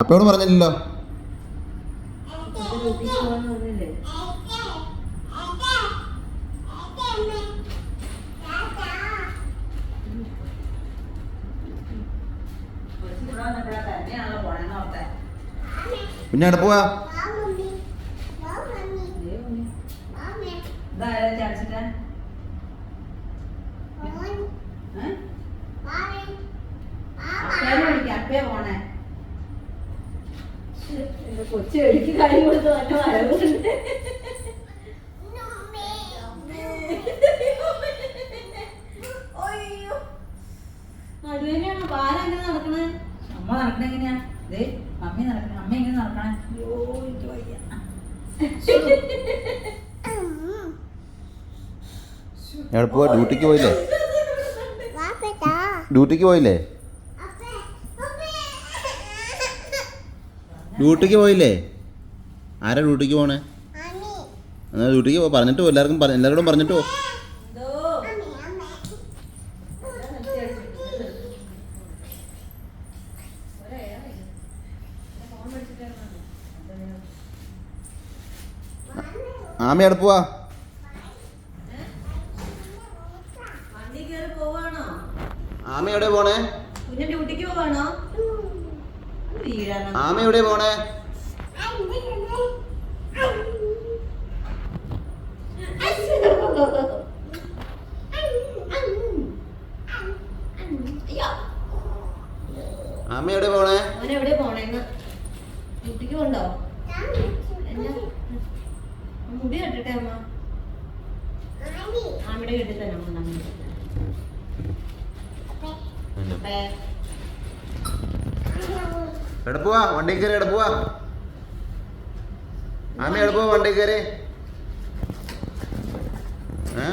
അപ്പയോട് പറഞ്ഞില്ലല്ലോ. പിന്നെ എവിടെ പോവാ? അപ്പേ പോണേ. കൊച്ചു എനിക്ക് കാര്യം കൊടുത്ത് നല്ല നടക്കണേ? അമ്മ നടക്കണ എങ്ങനെയാ? ദേ മമ്മി നടക്കണ അമ്മ എങ്ങനെ നടക്കണേ? അയ്യോ എനിക്ക് വയ്യ. എവിടെ പോവാ ഡ്യൂട്ടിക്ക് പോയില്ലേ? ഡ്യൂട്ടിക്ക് പോയില്ലേ? ഡ്യൂട്ടിക്ക് പോയില്ലേ? ആരാ ഡ്യൂട്ടിക്ക് പോണേ? എന്നാ ഡ്യൂട്ടിക്ക് പോ പറഞ്ഞിട്ട് പോ എല്ലാവർക്കും പറഞ്ഞു എല്ലാവരോടും പറഞ്ഞിട്ട് പോ. ആമി അടുപ്പുവാ ആമ എവിടെ പോണേ? ഡ്യൂട്ടിക്ക് പോവാണോ? ആമ എവിടെ പോണേ? അമ്മ ആമ എവിടെ പോണേ? അവൻ എവിടെ പോണേന്ന്? ഡ്യൂട്ടിക്ക് പോണ്ടോ? എന്നാ? മുടി കെട്ടട്ടെ അമ്മ. അമ്മയുടെ കെട്ടി തന്നെ അമ്മ നമ്മ അപ്പേ എവിടെ പോവാ വണ്ടി കയറി എവിടെ പോവാ ആമ എവിടെ പോവാ വണ്ടി കയറി ഏ